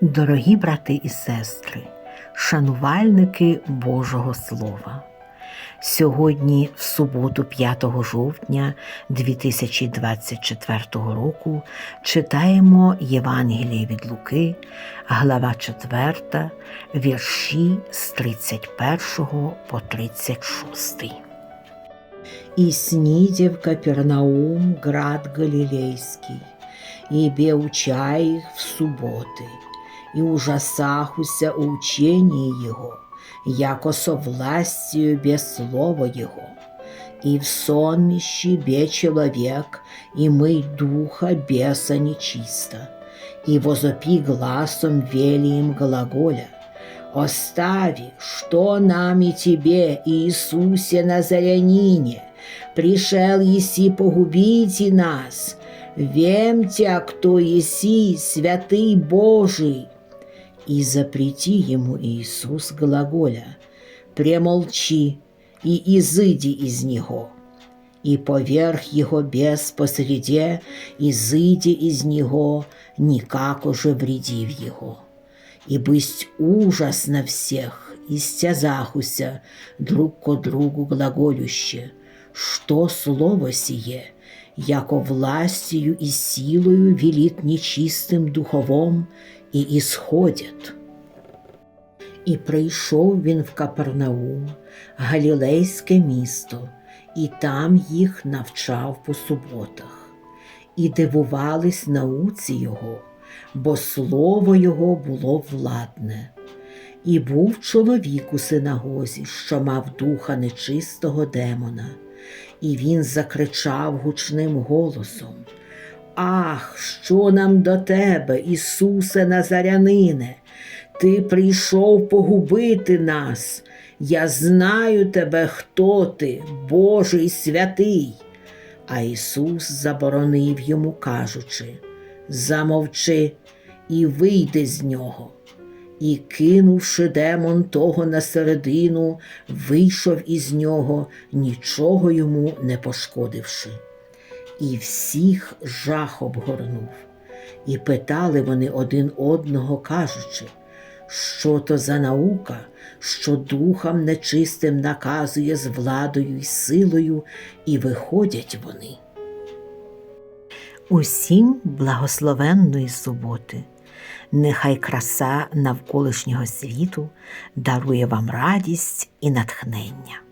Дорогі брати і сестри, шанувальники Божого Слова. Сьогодні, в суботу, 5 жовтня 2024 року, читаємо Євангеліє від Луки, глава 4, вірші з 31 по 36. И снидев Капернаум, град Галилейский, и беуча их в субботы, и ужасахуся у учении Его, яко со властью без слова Его. И в сонмище бе человек, и мый духа беса нечисто, и возопи гласом велием глаголя, «Остави, что нам и тебе, Иисусе Назарянине, пришел еси погубить и нас, вемтя, кто еси, святый Божий». И запрети ему Иисус глаголя, «Премолчи и изыди из него». И поверх его бес посреде, изыди из него, никак уже вредив его и бысть ужас на всех, и стязахуся друг ко другу глаголюще, что слово сие, яко властью и силою велит нечистым духовом и исходит. І прийшов він в Капернаум, Галілейське місто, і там їх навчав по суботах, і дивувались науці його бо слово його було владне. І був чоловік у синагозі, що мав духа нечистого демона, і він закричав гучним голосом: Ах, що нам до тебе, Ісусе Назарянине, Ти прийшов погубити нас. Я знаю тебе, хто ти, Божий святий. А Ісус заборонив йому, кажучи замовчи і вийди з нього. І, кинувши демон того на середину, вийшов із нього, нічого йому не пошкодивши. І всіх жах обгорнув. І питали вони один одного, кажучи, що то за наука, що духам нечистим наказує з владою й силою, і виходять вони. Усім благословенної суботи. Нехай краса навколишнього світу дарує вам радість і натхнення.